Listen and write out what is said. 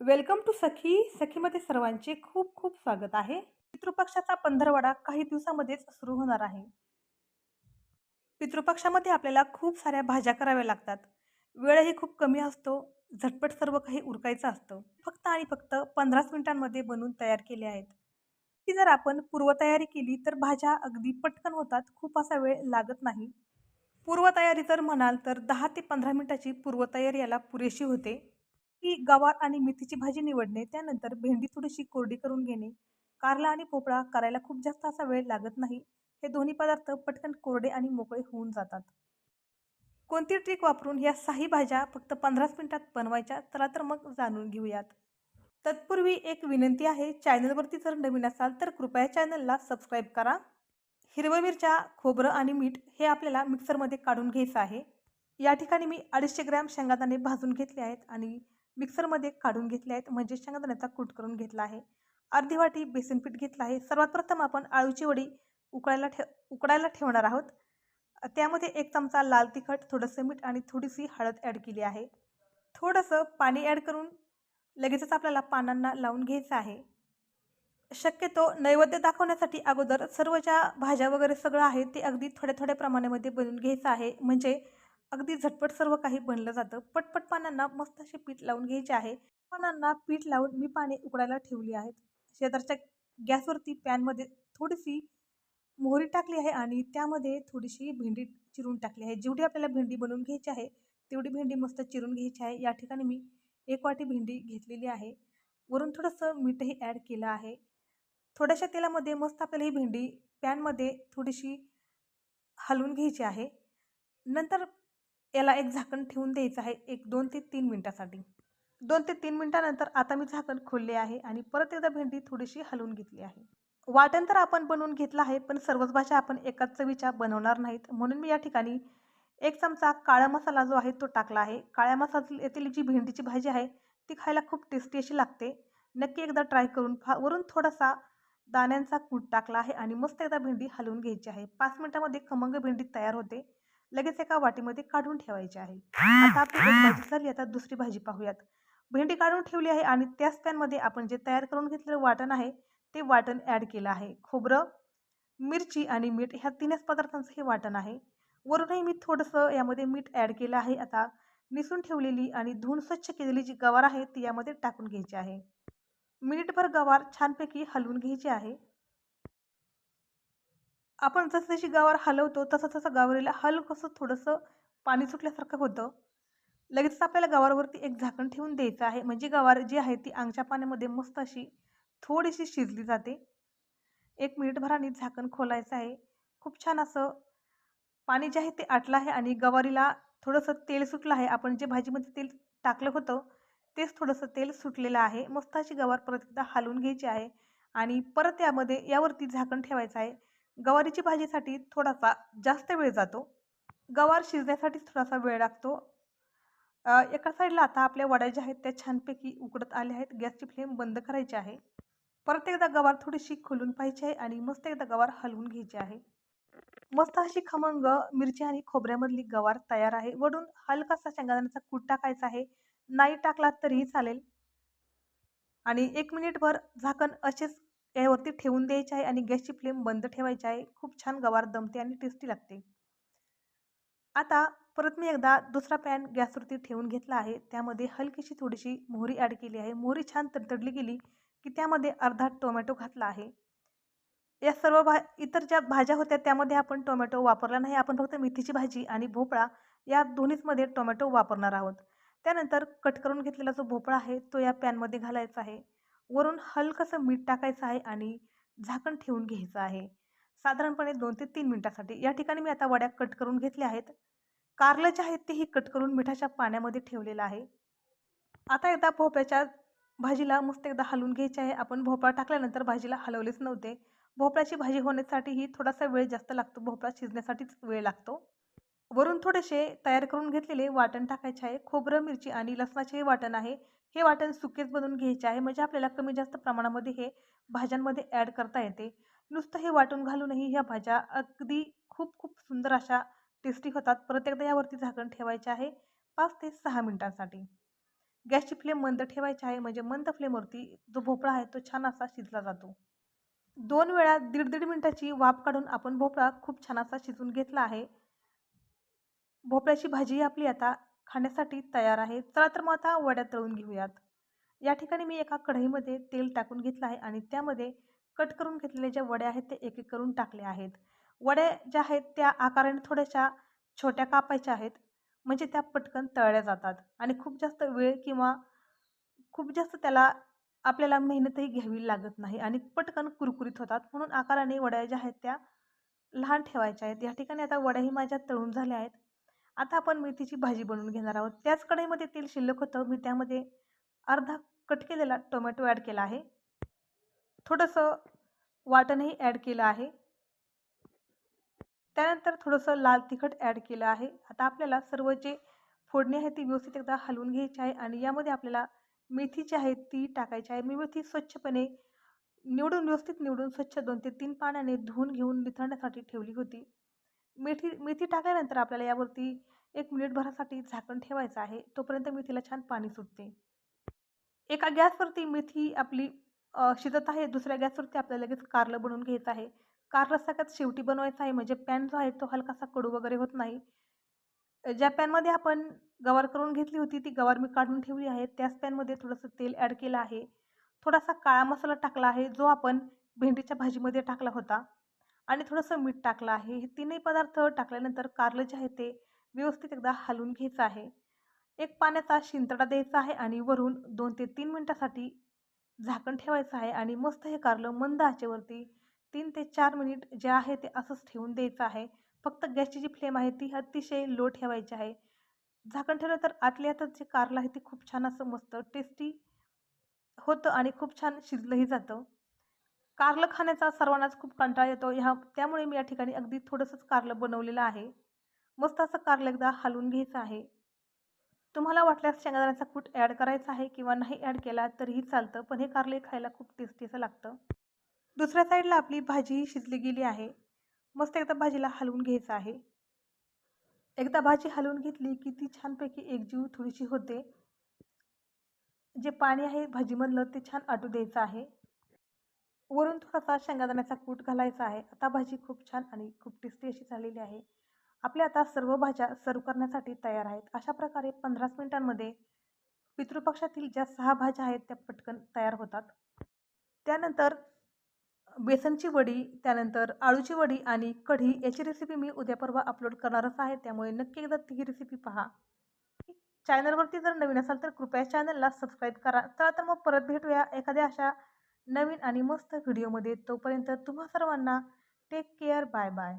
Welcome to सखी सखीमध्ये सर्वांचे खूप खूप स्वागत आहे. पितृपक्षाचा पंधरवडा काही दिवसामध्येच सुरू होणार आहे. पितृपक्षामध्ये आपल्याला खूप साऱ्या भाज्या कराव्या लागतात. वेळही खूप कमी असतो. झटपट सर्व काही उरकायचं असतं. फक्त आणि फक्त पंधराच मिनिटांमध्ये बनवून तयार केले आहेत. ती जर आपण पूर्वतयारी केली तर भाज्या अगदी पटकन होतात. खूप असा वेळ लागत नाही. पूर्वतयारी जर म्हणाल तर दहा ते पंधरा मिनिटाची पूर्वतयारी याला पुरेशी होते. ती गवार आणि मेथीची भाजी निवडणे त्यानंतर भेंडी थोडीशी कोरडी करून घेणे. कारला आणि पोपळा करायला खूप जास्त असा वेळ लागत नाही. हे दोन्ही पदार्थ पटकन कोरडे आणि मोकळे होऊन जातात. कोणती ट्रिक वापरून ह्या साही भाज्या फक्त पंधराच मिनिटात बनवायच्या? चला तर मग जाणून घेऊयात. तत्पूर्वी एक विनंती आहे चॅनलवरती जर नवीन असाल तर कृपया चॅनलला सबस्क्राईब करा. हिरव्या मिरच्या खोबरं आणि मीठ हे आपल्याला मिक्सरमध्ये काढून घ्यायचं आहे. या ठिकाणी मी अडीचशे ग्रॅम शेंगादाणे भाजून घेतले आहेत आणि मिक्सरमध्ये काढून घेतले आहेत. म्हणजे शेंगदाण्याचा कूट करून घेतला आहे. अर्धी वाटी बेसन पीठ घेतलं आहे. सर्वात प्रथम आपण आळूची वडी उकळायला ठे उकडायला ठेवणार आहोत. त्यामध्ये एक चमचा लाल तिखट थोडंसं मीठ आणि थोडीशी हळद ॲड केली आहे. थोडंसं पाणी ॲड करून लगेचच आपल्याला पानांना लावून घ्यायचं आहे. शक्यतो नैवेद्य दाखवण्यासाठी अगोदर सर्व ज्या भाज्या वगैरे सगळं आहे ते अगदी थोड्या थोड्या प्रमाणामध्ये बनवून घ्यायचं आहे. म्हणजे अगदी झटपट सर्व काही बनलं जातं. पटपट पानांना मस्त असे पीठ लावून घ्यायचे आहे. पानांना पीठ लावून मी पाने उकडायला ठेवली आहेत. शेजारच्या गॅसवरती पॅनमध्ये थोडीशी मोहरी टाकली आहे आणि त्यामध्ये थोडीशी भेंडी चिरून टाकली आहे. जेवढी आपल्याला भेंडी बनवून घ्यायची आहे तेवढी भेंडी मस्त चिरून घ्यायची आहे. या ठिकाणी मी एक वाटी भेंडी घेतलेली आहे. वरून थोडंसं मीठही ॲड केलं आहे. थोड्याशा तेलामध्ये मस्त आपल्याला ही भेंडी पॅनमध्ये थोडीशी हलवून घ्यायची आहे. नंतर याला एक झाकण ठेवून द्यायचं आहे एक दोन ते तीन मिनटासाठी. दोन ते तीन मिनटानंतर आता मी झाकण खोलले आहे आणि परत एकदा भेंडी थोडीशी हलवून घेतली आहे. वाटण तर आपण बनवून घेतलं आहे पण सर्वच भाषा आपण एकाच चवीच्या बनवणार नाहीत. म्हणून मी या ठिकाणी एक चमचा काळा मसाला जो आहे तो टाकला आहे. काळ्या मसाल्यातील जी भेंडीची भाजी आहे ती खायला खूप टेस्टी अशी लागते. नक्की एकदा ट्राय करून फा वरून थोडासा दाण्यांचा कूट टाकला आहे आणि मस्त एकदा भेंडी हलवून घ्यायची आहे. पाच मिनटामध्ये खमंग भेंडी तयार होते. लगेच एका वाटीमध्ये काढून ठेवायचे आहे. आता आपली एक भाजी झाली आता दुसरी भाजी पाहूयात. भेंडी काढून ठेवली आहे आणि त्याच पॅनमध्ये आपण जे तयार करून घेतलेलं वाटण आहे ते वाटण ॲड केलं आहे. खोबरं मिरची आणि मीठ ह्या तीनच पदार्थांचं हे वाटण आहे. वरूनही मी थोडंसं यामध्ये मीठ ॲड केलं आहे. आता निसून ठेवलेली आणि धुवून स्वच्छ केलेली जी गवार आहे ती यामध्ये टाकून घ्यायची आहे. मिनिटभर गवार छानपैकी हलवून घ्यायची आहे. आपण जसं जशी गावावर हलवतो तसं तसं गावरीला हल कसं थोडंसं पाणी सुटल्यासारखं होतं. लगेच आपल्याला गवारवरती एक झाकण ठेवून द्यायचं आहे. म्हणजे गवार जी आहे ती अंगच्या पाण्यामध्ये मस्त अशी थोडीशी शिजली जाते. एक मिनिटभराने झाकण खोलायचं आहे. खूप छान असं पाणी जे आहे ते आटलं आहे आणि गवारीला थोडंसं तेल सुटलं आहे. आपण जे भाजीमध्ये तेल टाकलं होतं तेच थोडंसं तेल सुटलेलं आहे. मस्त अशी गवार परत एकदा हलवून घ्यायची आहे आणि परत यामध्ये यावरती झाकण ठेवायचं आहे. गवारीची भाजीसाठी थोडासा जास्त वेळ जातो. गवार शिजण्यासाठी थोडासा वेळ लागतो. एका साईडला आता आपल्या वड्या ज्या आहेत त्या छानपैकी उकडत आल्या आहेत. गॅसची फ्लेम बंद करायची आहे. परत एकदा गवार थोडीशी खोलून पाहिजे आहे आणि मस्त एकदा गवार हलवून घ्यायची आहे. मस्त अशी खमंग मिरची आणि खोबऱ्यामधली गवार तयार आहे. वडून हलकासा शेंगादाण्याचा कूट टाकायचा आहे. नाही टाकला तरीही चालेल. आणि एक मिनिटभर झाकण असेच यावरती ठेवून द्यायची आहे आणि गॅसची फ्लेम बंद ठेवायची आहे. खूप छान गवार दमते आणि टेस्टी लागते. आता परत मी एकदा दुसरा पॅन गॅसवरती ठेवून घेतला आहे. त्यामध्ये हलकीशी थोडीशी मोहरी ॲड केली आहे. मोहरी छान तडतडली गेली की त्यामध्ये अर्धा टोमॅटो घातला आहे. या सर्व भा इतर ज्या भाज्या होत्या त्यामध्ये आपण टोमॅटो वापरला नाही. आपण फक्त मेथीची भाजी आणि भोपळा या दोन्हीचमध्ये टोमॅटो वापरणार आहोत. त्यानंतर कट करून घेतलेला जो भोपळा आहे तो या पॅनमध्ये घालायचा आहे. वरून हलकंसं मीठ टाकायचं आहे आणि झाकण ठेवून घ्यायचं आहे. साधारणपणे दोन ते तीन मिनटासाठी. या ठिकाणी मी आता वड्या कट करून घेतल्या आहेत. कारलं जे आहेत तेही कट करून मिठाच्या पाण्यामध्ये ठेवलेलं आहे. आता एकदा भोपळ्याच्या भाजीला मस्त एकदा हलवून घ्यायचे आहे. आपण भोपळा टाकल्यानंतर भाजीला हलवलेच नव्हते. भोपळ्याची भाजी होण्यासाठीही थोडासा वेळ जास्त लागतो. भोपळा शिजण्यासाठीच वेळ लागतो. वरून थोडेसे तयार करून घेतलेले वाटण टाकायचे आहे. खोबरं मिरची आणि लसणाचे वाटण आहे. हे वाटण सुकेच बनवून घ्यायचे आहे. म्हणजे आपल्याला कमी जास्त प्रमाणामध्ये हे भाज्यांमध्ये ॲड करता येते. नुसतं हे वाटून घालूनही ह्या भाज्या अगदी खूप खूप सुंदर अशा टेस्टी होतात. परत एकदा यावरती झाकण ठेवायचे आहे. पाच ते सहा मिनटांसाठी. गॅसची फ्लेम मंद ठेवायची आहे. म्हणजे मंद फ्लेमवरती जो भोपळा आहे तो छान असा शिजला जातो. दोन वेळा दीड दीड मिनटाची वाफ काढून आपण भोपळा खूप छान असा शिजून घेतला आहे. भोपळ्याची भाजी आपली आता खाण्यासाठी तयार आहे. चला तर मग आता वड्या तळून घेऊयात. या ठिकाणी मी एका कढईमध्ये तेल टाकून घेतलं आहे आणि त्यामध्ये कट करून घेतलेले ज्या वड्या आहेत ते एक एक करून टाकले आहेत. वड्या ज्या आहेत त्या आकाराने थोड्याशा छोट्या कापायच्या आहेत म्हणजे त्या पटकन तळल्या जातात. आणि खूप जास्त वेळ किंवा खूप जास्त त्याला आपल्याला मेहनतही घ्यावी लागत नाही आणि पटकन कुरकुरीत होतात. म्हणून आकाराने वड्या ज्या आहेत त्या लहान ठेवायच्या आहेत. या ठिकाणी आता वड्याही माझ्या तळून झाल्या आहेत. आता आपण मेथीची भाजी बनवून घेणार आहोत. त्याच कढईमध्ये तेल शिल्लक होतं. मी त्यामध्ये अर्धा कट केलेला टोमॅटो ॲड केला आहे. थोडंसं वाटणही ॲड केलं आहे. त्यानंतर थोडंसं लाल तिखट ॲड केलं आहे. आता आपल्याला सर्व जे फोडणी आहे ती व्यवस्थित एकदा हलवून घ्यायची आहे आणि यामध्ये आपल्याला मेथी जी आहे ती टाकायची आहे. मी मेथी स्वच्छपणे निवडून व्यवस्थित निवडून स्वच्छ दोन ते तीन पाण्याने धुवून घेऊन निथळण्यासाठी ठेवली होती. मेथी मेथी टाकल्यानंतर आपल्याला यावरती एक मिनिटभरासाठी झाकण ठेवायचं आहे. तोपर्यंत मेथीला छान पाणी सुटते. एका गॅसवरती मेथी आपली शिजत आहे. दुसऱ्या गॅसवरती आपल्याला लगेच कारलं बनवून घ्यायचं आहे. कारलं सगळ्यात शेवटी बनवायचा आहे म्हणजे पॅन जो आहे तो हलकासा कडू वगैरे होत नाही. ज्या पॅनमध्ये आपण गवार करून घेतली होती ती गवार मी काढून ठेवली आहे. त्याच पॅनमध्ये थोडंसं तेल ॲड केलं आहे. थोडासा काळा मसाला टाकला आहे जो आपण भेंडीच्या भाजीमध्ये टाकला होता. आणि थोडंसं मीठ टाकलं आहे. हे तीनही पदार्थ टाकल्यानंतर कारलं जे आहे ते व्यवस्थित एकदा हलवून घ्यायचं आहे. एक पाण्याचा शिंतडा द्यायचा आहे आणि वरून दोन ते तीन मिनटासाठी झाकण ठेवायचं आहे आणि मस्त हे कारलं मंद आचेवरती तीन ते चार मिनिट जे आहे ते असंच ठेवून द्यायचं आहे. फक्त गॅसची जी फ्लेम आहे ती अतिशय लो ठेवायची आहे. झाकण ठेवलं तर आतल्या आतच जे कारलं आहे ते खूप छान असं मस्त टेस्टी होतं आणि खूप छान शिजलंही जातं. कारलं खाण्याचा सर्वांनाच खूप कंटाळा येतो. ह्या त्यामुळे मी या ठिकाणी अगदी थोडंसंच कारलं बनवलेलं आहे. मस्त असं कारलं एकदा हलवून घ्यायचं आहे. तुम्हाला वाटल्यास शेंगादाण्याचा कूट ॲड करायचा आहे किंवा नाही ॲड केला तरीही चालतं पण हे कारले खायला खूप टेस्टी असं लागतं. दुसऱ्या साईडला आपली भाजी शिजली गेली आहे. मस्त एकदा भाजीला हलवून घ्यायचं आहे. एकदा भाजी हलवून घेतली की ती छानपैकी एकजीव थोडीशी होते. जे पाणी आहे भाजीमधलं ते छान आटू द्यायचं आहे. वरून थोडासा शेंगादाण्याचा कूट घालायचा आहे. आता भाजी खूप छान आणि खूप टेस्टी अशी झालेली आहे. आपल्या आता सर्व भाज्या सर्व करण्यासाठी तयार आहेत. अशा प्रकारे पंधराच मिनिटांमध्ये पितृपक्षातील ज्या सहा भाज्या आहेत त्या पटकन तयार होतात. त्यानंतर बेसनची वडी त्यानंतर आळूची वडी आणि कढी याची रेसिपी मी उद्या परवा अपलोड करणारच आहे. त्यामुळे नक्की एकदा ती रेसिपी पहा. चॅनलवरती जर नवीन असाल तर कृपया चॅनलला सबस्क्राईब करा. तर मग परत भेटूया एखाद्या अशा नवीन आणि मस्त व्हिडिओमध्ये तोपर्यंत तुम्हा सर्वांना टेक केअर बाय बाय